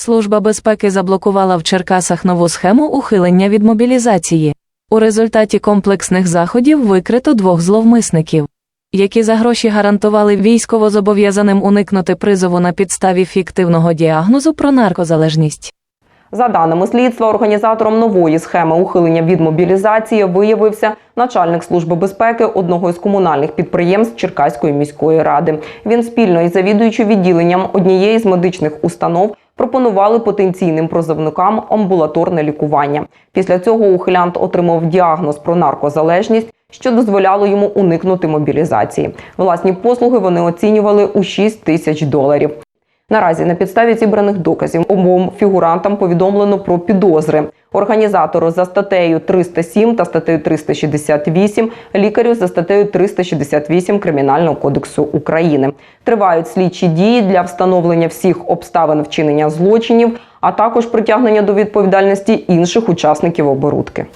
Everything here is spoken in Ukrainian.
Служба безпеки заблокувала в Черкасах нову схему ухилення від мобілізації. У результаті комплексних заходів викрито двох зловмисників, які за гроші гарантували військовозобов'язаним уникнути призову на підставі фіктивного діагнозу про наркозалежність. За даними слідства, організатором нової схеми ухилення від мобілізації виявився начальник служби безпеки одного із комунальних підприємств Черкаської міської ради. Він спільно із завідуючим відділенням однієї з медичних установ пропонували потенційним прозовникам амбулаторне лікування. Після цього ухилянт отримав діагноз про наркозалежність. Що дозволяло йому уникнути мобілізації. Власні послуги вони оцінювали у 6 тисяч доларів. Наразі на підставі зібраних доказів обом фігурантам повідомлено про підозри. Організатору за статтею 307 та статтею 368, лікарю за статтею 368 Кримінального кодексу України. Тривають слідчі дії для встановлення всіх обставин вчинення злочинів, а також притягнення до відповідальності інших учасників оборудки.